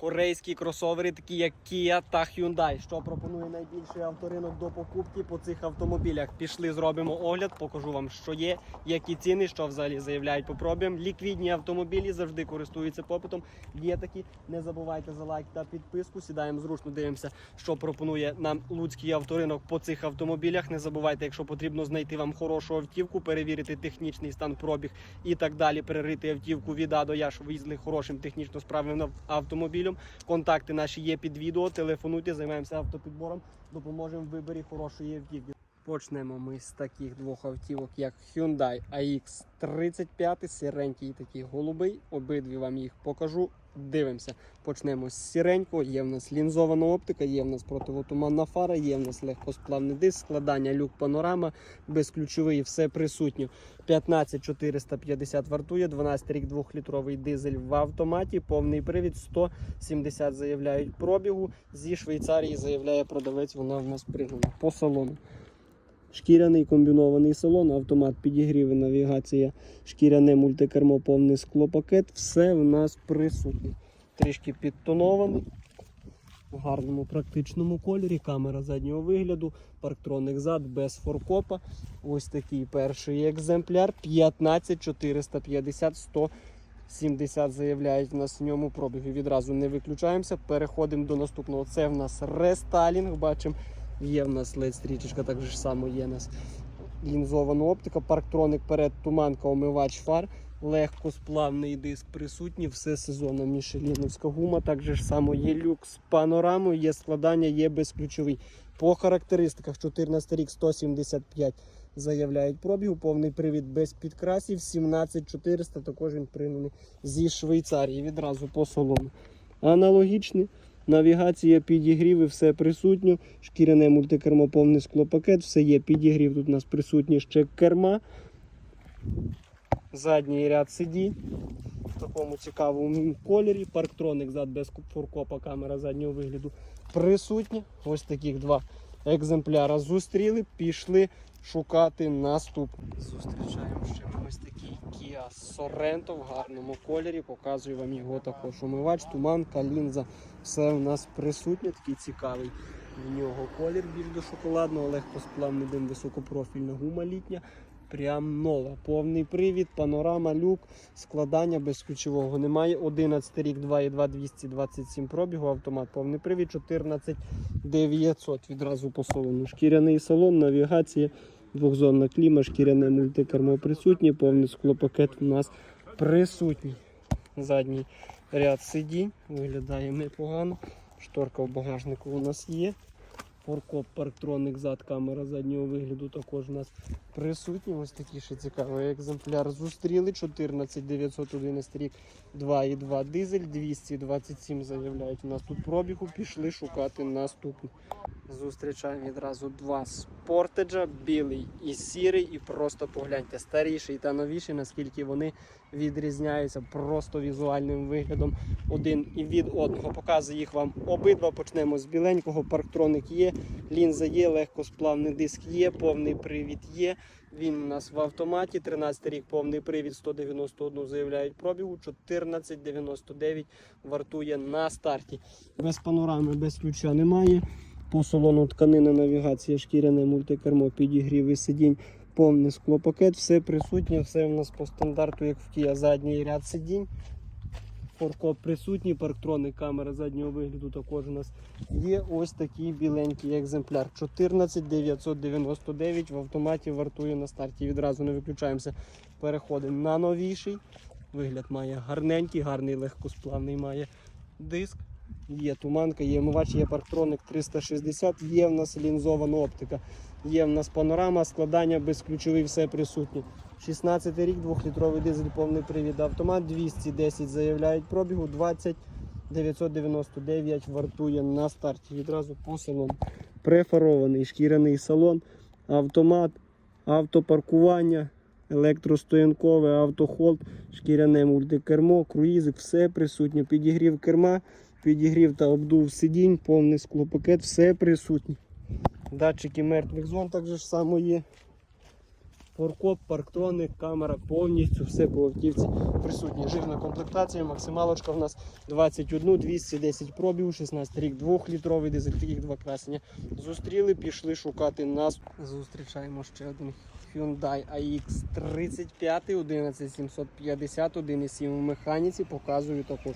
корейські кросовери, такі як Kia та Hyundai. Що пропонує найбільший авторинок до покупки по цих автомобілях? Пішли, зробимо огляд, покажу вам, що є, які ціни, що взагалі заявляють по пробігам. Ліквідні автомобілі завжди користуються попитом. Є такі. Не забувайте за лайк та підписку. Сідаємо зручно, дивимося, що пропонує нам луцький авторинок по цих автомобілях. Не забувайте, якщо потрібно знайти вам хорошу автівку, перевірити технічний стан пробіг і так далі. Перерити автівку від А до Я, щоб ви їздили хорошим технічно справним автомобілем. Контакти наші є під відео. Телефонуйте, займаємося автопідбором, допоможемо в виборі хорошої автівки. Почнемо ми з таких двох автівок, як Hyundai AX35, сіренький такий голубий. Обидві вам їх покажу. Дивимося. Почнемо з сіренького. Є в нас лінзована оптика, є в нас противотуманна фара, є в нас легкосплавний диск, складання люк панорама, безключовий, все присутнє. 15450 вартує, 12 рік 2-літровий дизель в автоматі, повний привід 170 заявляють пробігу. Зі Швейцарії заявляє продавець, вона в нас пригнана по салону. Шкіряний комбінований салон, автомат підігрів навігація, шкіряне мультикермо, повний склопакет, все в нас присутнє. Трішки підтонований. В гарному практичному кольорі, камера заднього вигляду, парктроник зад без форкопа. Ось такий перший екземпляр. 15450 170 заявляють в нас в ньому пробігу. Відразу не виключаємося. Переходимо до наступного. Це в нас рестайлінг. Бачимо, є в нас led стрічечка, так же само є в нас лінзована оптика, парктроник перед, туманка, омивач фар. Легкосплавний диск присутній, все сезонна мішеліновська гума. Так же само є люк з панорамою, є складання, є безключовий. По характеристиках 14 рік 175 заявляють пробігу, повний привід без підкрасів, 17400 також він пригнаний зі Швейцарії відразу по салону. Аналогічний. Навігація, підігріви, все присутньо. Шкіряне мультикермо, повний склопакет, все є підігрів. Тут у нас присутні ще керма. Задній ряд сидінь в такому цікавому кольорі. Парктроник зад без фуркопа, камера заднього вигляду присутня. Ось таких два екземпляра зустріли, пішли шукати наступний. Зустрічаємо ще ось такий Kia Sorento в гарному кольорі. Показую вам його також. Умивач, туманка, лінза. Все в нас присутнє, такий цікавий. В нього колір більш до шоколадного, легкосплавний дим, високопрофільна гума літня. Прям нова. Повний привід, панорама, люк, складання без ключового немає. 11 рік, 2,2, 227 пробігу, автомат, повний привід, 14 900 відразу по. Шкіряний салон, навігація, двохзонна кліма, шкіряне мультикермо присутнє, повний склопакет у нас присутній. Задній ряд сидінь, виглядає непогано. Шторка в багажнику у нас є. Форкоп, парктроник зад, камера заднього вигляду також у нас присутні. Ось такий ще цікавий екземпляр. Зустріли 14 911 рік 2,2 дизель, 227 заявляють. У нас тут пробігу. Пішли шукати наступний. Зустрічаємо відразу два спортеджа, білий і сірий. І просто погляньте, старіший та новіший, наскільки вони відрізняються просто візуальним виглядом один і від одного. Показую їх вам обидва. Почнемо з біленького. Парктроник є, лінза є, легкосплавний диск є, повний привід є. Він у нас в автоматі. 13 рік повний привід, 191 заявляють пробігу, 1499 вартує на старті. Без панорами, без ключа немає. По салону тканина, навігація, шкіряне мультикермо, підігрів і сидінь, повний склопакет, все присутнє, все у нас по стандарту, як в Kia, задній ряд сидінь. Форкоп присутній, парктроник, камера заднього вигляду також у нас є. Ось такий біленький екземпляр. 14999 в автоматі вартує на старті. Відразу не виключаємося. Переходимо на новіший. Вигляд має гарненький, гарний легкосплавний має диск. Є туманка, є омивач, є парктроник 360, є в нас лінзована оптика, є в нас панорама, складання безключовий, все присутнє. 16 рік, 2-літровий дизель, повний привід автомат, 210 заявляють пробігу, 20 999 вартує на старті. Відразу по салону. Префарований шкіряний салон, автомат, автопаркування, електростоянкове, автохолд, шкіряне мультикермо, круїзик, все присутнє. Підігрів керма, підігрів та обдув сидінь, повний склопакет, все присутнє. Датчики мертвих зон так же ж само є. форкоп, парктроник, камера, повністю все по автівці присутні. Жирна комплектація, максималочка в нас 21, 210 пробів, 16 рік, 2-літровий дизель, таких два красення. Зустріли, пішли шукати нас. Зустрічаємо ще один Hyundai AX35 11750, 1,7 в механіці. Показую також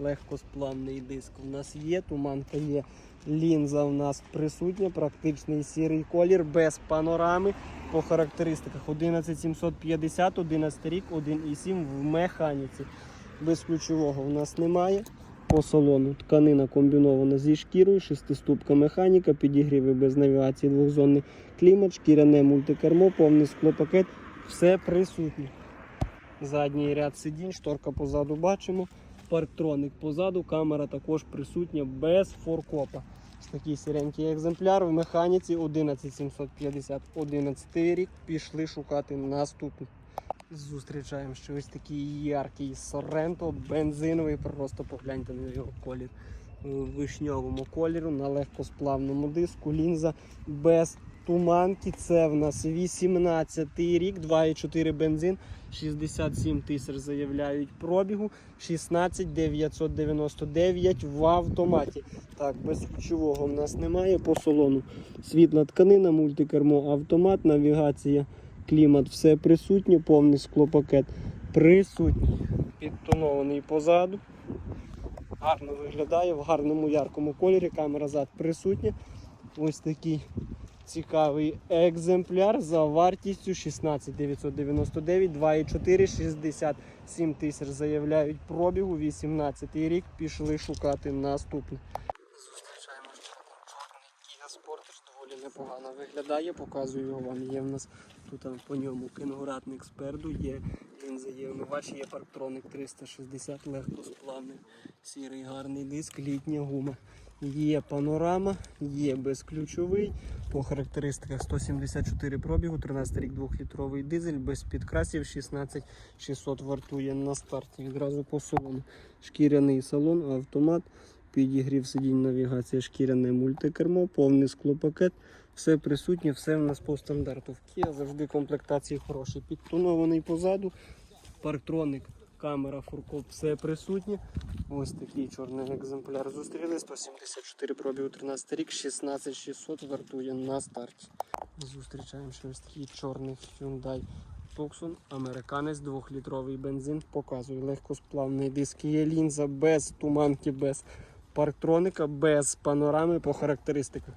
легкосплавний диск. У нас є, туманка є. Лінза у нас присутня, практичний сірий колір без панорами. По характеристиках 11750, 11 рік, 1,7 в механіці. Без ключового у нас немає. По салону тканина комбінована зі шкірою, шестиступка механіка, підігріви без навігації, двохзонний клімат, шкіряне мультикермо, повний склопакет. Все присутнє. Задній ряд сидінь, шторка позаду бачимо. Парктроник позаду, камера також присутня без форкопа. Такий сіренький екземпляр в механіці 11750, 11 рік. Пішли шукати наступний. Зустрічаємо ще ось такий яркий Соренто, бензиновий, просто погляньте на його колір. У вишньовому кольору на легкосплавному диску. Лінза без туманки. Це в нас 18 рік, 2,4 бензин, 67 тисяч заявляють пробігу, 16 999 в автоматі. Так, без ключового в нас немає по салону. Світла тканина, мультикермо, автомат, навігація, клімат, все присутнє, повний склопакет присутній. Підтонований позаду. Гарно виглядає в гарному яркому кольорі. Камера зад присутня. Ось такий цікавий екземпляр за вартістю 16 999, 2,4, 67 тисяч заявляють пробігу, 18 рік. Пішли шукати наступний. Зустрічаємо чорний доволі непогано виглядає. Показую його вам. Є в нас тут по ньому кенгуратник спереду, є лінза, є вмивач, є парктроник 360, легкосплавний, сірий гарний диск, літня гума. Є панорама, є безключовий. По характеристиках 174 пробігу, 13 рік 2-літровий дизель, без підкрасів, 16600 вартує на старті. Відразу по салону. Шкіряний салон, автомат, підігрів сидінь, навігація, шкіряне мультикермо, повний склопакет. Все присутнє, все в нас по стандарту. В Kia завжди комплектації хороші. Підтонований позаду, парктроник, камера, фуркоп, все присутнє. Ось такий чорний екземпляр зустріли. 174 пробігу 13 рік, 16600 вартує на старті. Зустрічаємо ще ось такий чорний Hyundai Tucson, американець, 2-літровий бензин. Показує легкосплавний диск. Є лінза без туманки, без парктроника, без панорами по характеристиках.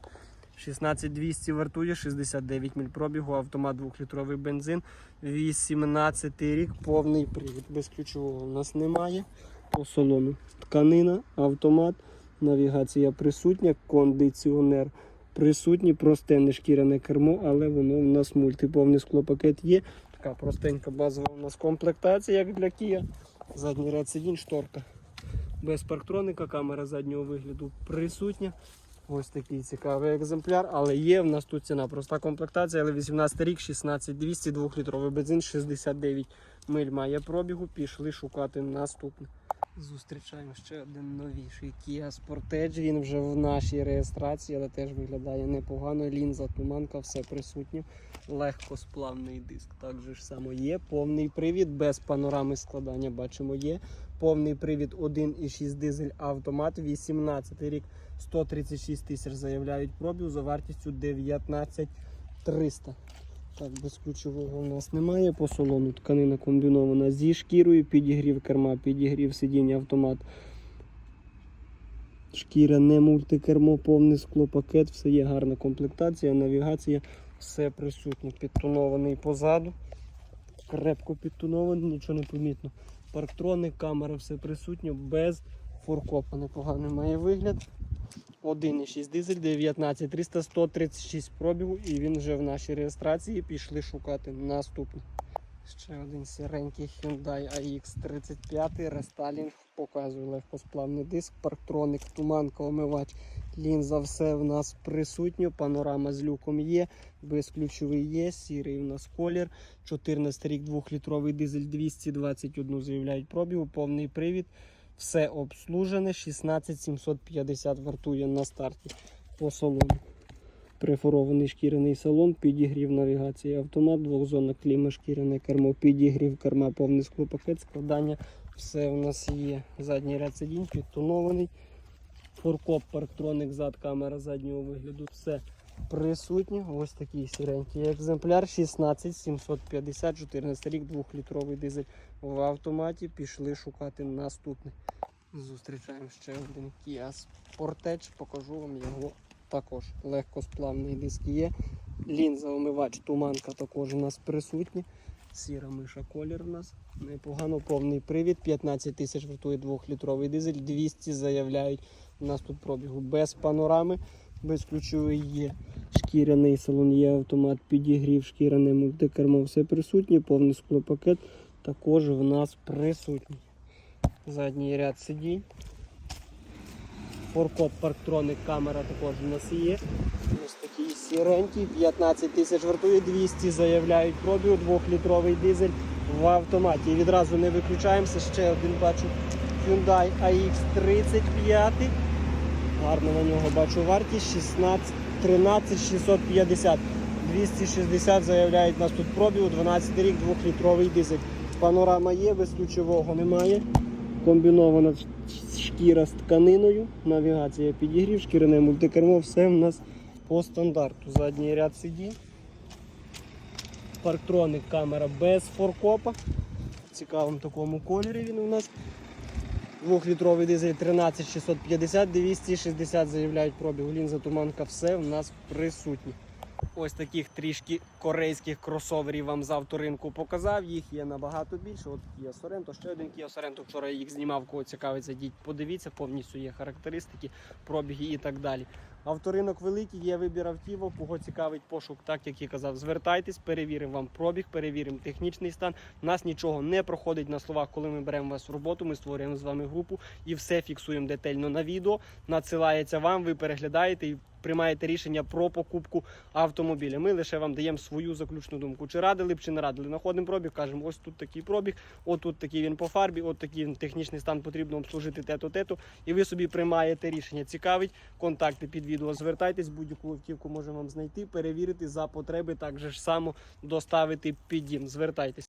16200 вартує, 69 міль пробігу, автомат 2-літровий бензин, 18 рік, повний привід. Без ключового у нас немає. По салону тканина, автомат, навігація присутня, кондиціонер присутній, простенне шкіряне кермо, але воно у нас мультиповний склопакет є. Така простенька базова у нас комплектація, як для Kia. Задній ряд сидінь, шторка. Без парктроника, камера заднього вигляду присутня. Ось такий цікавий екземпляр, але є в нас тут ціна. Проста комплектація, але 18 рік, 16200, 2-літровий бензин, 69 миль має пробігу. Пішли шукати наступний. Зустрічаємо ще один новіший Kia Sportage. Він вже в нашій реєстрації, але теж виглядає непогано. Лінза, туманка, все присутнє. Легкосплавний диск. Так же ж само є. Повний привід без панорами складання. Бачимо, є. Повний привід 1,6 дизель автомат, 18 рік, 136 тисяч заявляють пробіг за вартістю 19 300. Так, без ключового у нас немає. По салону тканина комбінована зі шкірою, підігрів керма, підігрів сидіння автомат. Шкіра не мультикермо, повний склопакет, все є гарна комплектація, навігація, все присутнє. Підтонований позаду. Крепко підтонований, нічого не помітно. Парктроник, камера, все присутнє, без форкопа. Непоганий має вигляд. 1,6 дизель, 19 300, 136 пробігу, і він вже в нашій реєстрації. Пішли шукати наступний. Ще один сіренький Hyundai AX35 рестайлінг. Показує легкосплавний диск, парктроник, туманка, омивач, лінза, все в нас присутньо. Панорама з люком є, безключовий є, сірий у нас колір. 14 рік 2-літровий дизель 221 заявляють пробігу, повний привід. Все обслужене, 16750 вартує на старті по салону. Перефорований шкіряний салон, підігрів навігації автомат, двохзонна кліма, шкіряне кермо, підігрів, керма, повний склопакет, складання. Все у нас є. Задній ряд сидінь, підтонований. Фуркоп, парктроник, зад, камера заднього вигляду. Все присутнє. Ось такий сіренький екземпляр. 16 750, 14 рік, 2-літровий дизель в автоматі. Пішли шукати наступний. Зустрічаємо ще один Kia Sportage. Покажу вам його також. Легкосплавний диск є. Лінза омивач, туманка також у нас присутня. Сіра миша колір у нас. Непогано повний привід. 15 тисяч вартує 2-літровий дизель. 200 заявляють. У нас тут пробігу без панорами, без ключової є. Шкіряний салон є автомат, підігрів, шкіряне мультикермо, все присутнє, повний склопакет також в нас присутній. Задній ряд сидінь. Форкоп парктроник камера також у нас є. Ось такий сіренький, 15 тисяч вартує, 200 заявляють пробігу, 2-літровий дизель в автоматі. Відразу не виключаємося. Ще один бачу Hyundai AX35. Гарно на нього бачу вартість 16, 13 650. 260 заявляють нас тут пробігу, 12 рік, 2-літровий дизель. Панорама є, без ключового немає. Комбінована шкіра з тканиною, навігація підігрів, шкіряне мультикермо, все в нас по стандарту. Задній ряд сидінь. Парктроник камера без форкопа. В цікавому такому кольорі він у нас. Двохлітровий дизель 13650, 260 заявляють пробіг. Лінза туманка, все в нас присутнє. Ось таких трішки корейських кросоверів вам з авторинку показав. Їх є набагато більше. От Kia Sorento, ще один Kia Sorento. Вчора їх знімав, кого цікавить, зайдіть, подивіться, повністю є характеристики, пробіги і так далі. Авторинок великий, є вибір автівок, кого цікавить пошук, так як я казав, звертайтесь, перевіримо вам пробіг, перевіримо технічний стан. Нас нічого не проходить на словах, коли ми беремо вас в роботу. Ми створюємо з вами групу і все фіксуємо детально на відео. Надсилається вам, ви переглядаєте і приймаєте рішення про покупку автомобіля. Ми лише вам даємо свою заключну думку. Чи радили б, чи не радили. Находимо пробіг, кажемо, ось тут такий пробіг, от тут такий він по фарбі, от такий технічний стан потрібно обслужити те-то, те-то. І ви собі приймаєте рішення. Цікавить, контакти під відео. Звертайтесь, будь-яку автівку можемо вам знайти, перевірити за потреби, так же ж само доставити під дім. Звертайтесь.